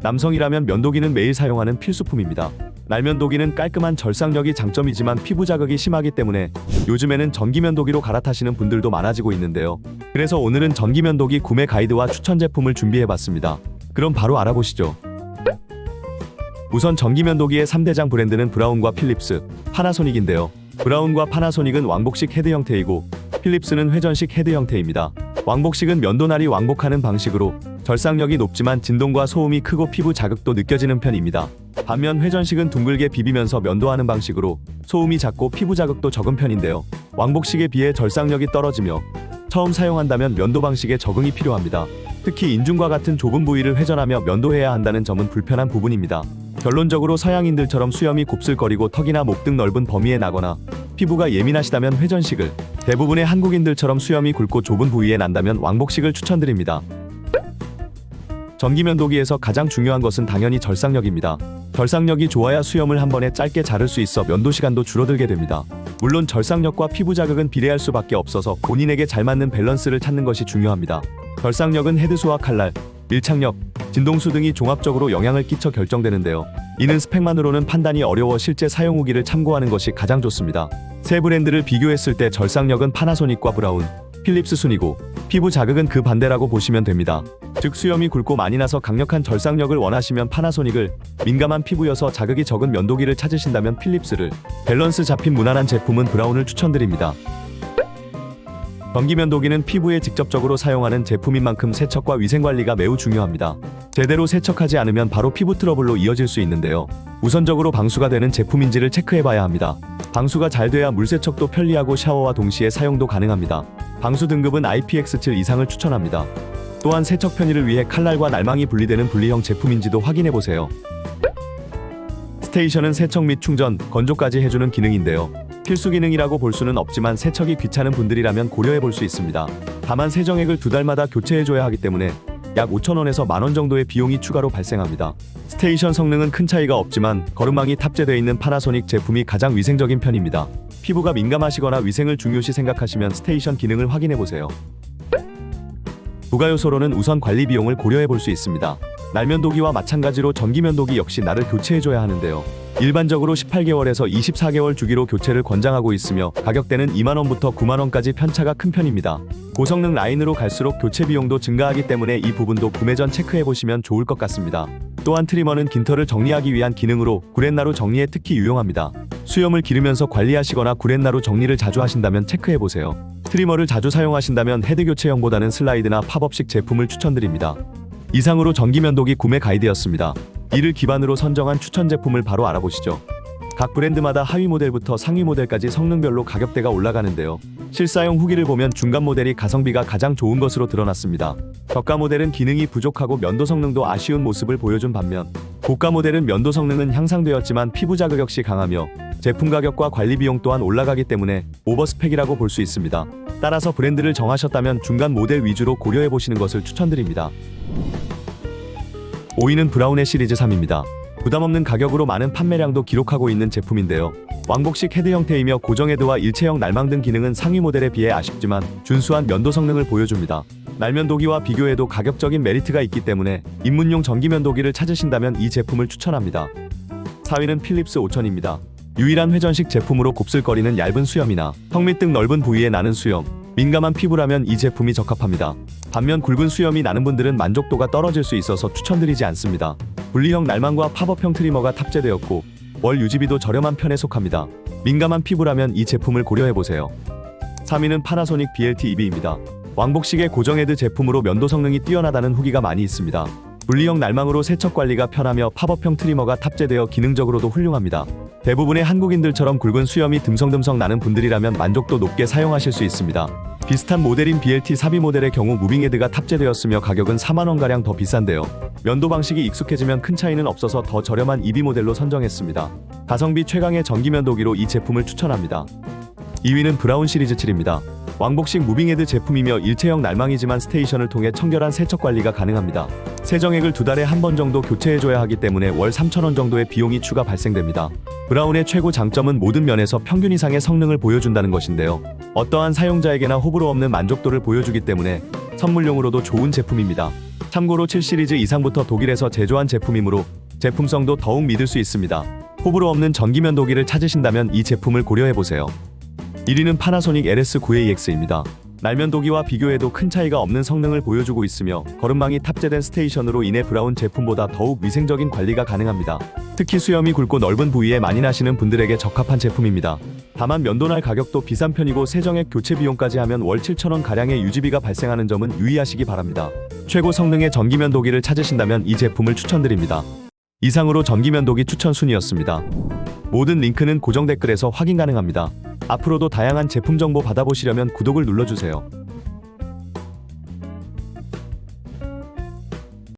남성이라면 면도기는 매일 사용하는 필수품입니다. 날면도기는 깔끔한 절삭력이 장점이지만 피부 자극이 심하기 때문에 요즘에는 전기면도기로 갈아타시는 분들도 많아지고 있는데요. 그래서 오늘은 전기면도기 구매 가이드와 추천 제품을 준비해봤습니다. 그럼 바로 알아보시죠. 우선 전기면도기의 3대장 브랜드는 브라운과 필립스, 파나소닉인데요. 브라운과 파나소닉은 왕복식 헤드 형태이고 필립스는 회전식 헤드 형태입니다. 왕복식은 면도날이 왕복하는 방식으로 절삭력이 높지만 진동과 소음이 크고 피부 자극도 느껴지는 편입니다. 반면 회전식은 둥글게 비비면서 면도하는 방식으로 소음이 작고 피부 자극도 적은 편인데요. 왕복식에 비해 절삭력이 떨어지며 처음 사용한다면 면도 방식에 적응이 필요합니다. 특히 인중과 같은 좁은 부위를 회전하며 면도해야 한다는 점은 불편한 부분입니다. 결론적으로 서양인들처럼 수염이 곱슬거리고 턱이나 목 등 넓은 범위에 나거나 피부가 예민하시다면 회전식을 대부분의 한국인들처럼 수염이 굵고 좁은 부위에 난다면 왕복식을 추천드립니다. 전기면도기에서 가장 중요한 것은 당연히 절삭력입니다. 절삭력이 좋아야 수염을 한 번에 짧게 자를 수 있어 면도 시간도 줄어들게 됩니다. 물론 절삭력과 피부 자극은 비례할 수밖에 없어서 본인에게 잘 맞는 밸런스를 찾는 것이 중요합니다. 절삭력은 헤드수와 칼날, 밀착력, 진동수 등이 종합적으로 영향을 끼쳐 결정되는데요. 이는 스펙만으로는 판단이 어려워 실제 사용 후기를 참고하는 것이 가장 좋습니다. 세 브랜드를 비교했을 때 절삭력은 파나소닉과 브라운, 필립스 순이고 피부 자극은 그 반대라고 보시면 됩니다. 즉 수염이 굵고 많이 나서 강력한 절삭력을 원하시면 파나소닉을 민감한 피부여서 자극이 적은 면도기를 찾으신다면 필립스를 밸런스 잡힌 무난한 제품은 브라운을 추천드립니다. 전기면도기는 피부에 직접적으로 사용하는 제품인 만큼 세척과 위생관리가 매우 중요합니다. 제대로 세척하지 않으면 바로 피부 트러블로 이어질 수 있는데요. 우선적으로 방수가 되는 제품인지를 체크해봐야 합니다. 방수가 잘 돼야 물 세척도 편리하고 샤워와 동시에 사용도 가능합니다. 방수 등급은 IPX7 이상을 추천합니다. 또한 세척 편의를 위해 칼날과 날망이 분리되는 분리형 제품인지도 확인해 보세요. 스테이션은 세척 및 충전, 건조까지 해주는 기능인데요. 필수 기능이라고 볼 수는 없지만 세척이 귀찮은 분들이라면 고려해 볼 수 있습니다. 다만 세정액을 두 달마다 교체해줘야 하기 때문에 약 5,000원에서 만원 정도의 비용이 추가로 발생합니다. 스테이션 성능은 큰 차이가 없지만 거름망이 탑재되어 있는 파나소닉 제품이 가장 위생적인 편입니다. 피부가 민감하시거나 위생을 중요시 생각하시면 스테이션 기능을 확인해 보세요. 부가 요소로는 우선 관리 비용을 고려해 볼 수 있습니다. 날면도기와 마찬가지로 전기면도기 역시 날을 교체해줘야 하는데요. 일반적으로 18개월에서 24개월 주기로 교체를 권장하고 있으며 가격대는 2만원부터 9만원까지 편차가 큰 편입니다. 고성능 라인으로 갈수록 교체 비용도 증가하기 때문에 이 부분도 구매 전 체크해 보시면 좋을 것 같습니다. 또한 트리머는 긴 털을 정리하기 위한 기능으로 구렛나루 정리에 특히 유용합니다. 수염을 기르면서 관리하시거나 구렛나루 정리를 자주 하신다면 체크해 보세요. 트리머를 자주 사용하신다면 헤드 교체형보다는 슬라이드나 팝업식 제품을 추천드립니다. 이상으로 전기면도기 구매 가이드였습니다. 이를 기반으로 선정한 추천 제품을 바로 알아보시죠. 각 브랜드마다 하위 모델부터 상위 모델까지 성능별로 가격대가 올라가는데요. 실사용 후기를 보면 중간 모델이 가성비가 가장 좋은 것으로 드러났습니다. 저가 모델은 기능이 부족하고 면도 성능도 아쉬운 모습을 보여준 반면 고가 모델은 면도 성능은 향상되었지만 피부 자극 역시 강하며 제품 가격과 관리 비용 또한 올라가기 때문에 오버스펙이라고 볼 수 있습니다. 따라서 브랜드를 정하셨다면 중간 모델 위주로 고려해 보시는 것을 추천드립니다. 5위는 브라운의 시리즈 3입니다. 부담없는 가격으로 많은 판매량도 기록하고 있는 제품인데요. 왕복식 헤드 형태이며 고정 헤드와 일체형 날망 등 기능은 상위 모델에 비해 아쉽지만 준수한 면도 성능을 보여줍니다. 날면도기와 비교해도 가격적인 메리트가 있기 때문에 입문용 전기면도기를 찾으신다면 이 제품을 추천합니다. 4위는 필립스 5000입니다. 유일한 회전식 제품으로 곱슬거리는 얇은 수염이나 턱 밑 등 넓은 부위에 나는 수염, 민감한 피부라면 이 제품이 적합합니다. 반면 굵은 수염이 나는 분들은 만족도가 떨어질 수 있어서 추천드리지 않습니다. 분리형 날망과 팝업형 트리머가 탑재되었고 월 유지비도 저렴한 편에 속합니다. 민감한 피부라면 이 제품을 고려해보세요. 3위는 파나소닉 BLT EB입니다. 왕복식의 고정 헤드 제품으로 면도 성능이 뛰어나다는 후기가 많이 있습니다. 분리형 날망으로 세척 관리가 편하며 팝업형 트리머가 탑재되어 기능적으로도 훌륭합니다. 대부분의 한국인들처럼 굵은 수염이 듬성듬성 나는 분들이라면 만족도 높게 사용하실 수 있습니다. 비슷한 모델인 BLT 사비 모델의 경우 무빙헤드가 탑재되었으며 가격은 4만원가량 더 비싼데요. 면도 방식이 익숙해지면 큰 차이는 없어서 더 저렴한 EB 모델로 선정했습니다. 가성비 최강의 전기면도기로 이 제품을 추천합니다. 2위는 브라운 시리즈 7입니다. 왕복식 무빙헤드 제품이며 일체형 날망이지만 스테이션을 통해 청결한 세척 관리가 가능합니다. 세정액을 두 달에 한 번 정도 교체해줘야 하기 때문에 월 3,000원 정도의 비용이 추가 발생됩니다. 브라운의 최고 장점은 모든 면에서 평균 이상의 성능을 보여준다는 것인데요. 어떠한 사용자에게나 호불호 없는 만족도를 보여주기 때문에 선물용으로도 좋은 제품입니다. 참고로 7시리즈 이상부터 독일에서 제조한 제품이므로 제품성도 더욱 믿을 수 있습니다. 호불호 없는 전기면 도기를 찾으신다면 이 제품을 고려해 보세요. 1위는 파나소닉 LS9AX입니다. 날면 도기와 비교해도 큰 차이가 없는 성능을 보여주고 있으며 거름망이 탑재된 스테이션으로 인해 브라운 제품보다 더욱 위생적인 관리가 가능합니다. 특히 수염이 굵고 넓은 부위에 많이 나시는 분들에게 적합한 제품입니다. 다만 면도날 가격도 비싼 편이고 세정액 교체 비용까지 하면 월 7,000원 가량의 유지비가 발생하는 점은 유의하시기 바랍니다. 최고 성능의 전기면 도기를 찾으신다면 이 제품을 추천드립니다. 이상으로 전기면 도기 추천 순이었습니다. 모든 링크는 고정 댓글에서 확인 가능합니다. 앞으로도 다양한 제품 정보 받아보시려면 구독을 눌러주세요.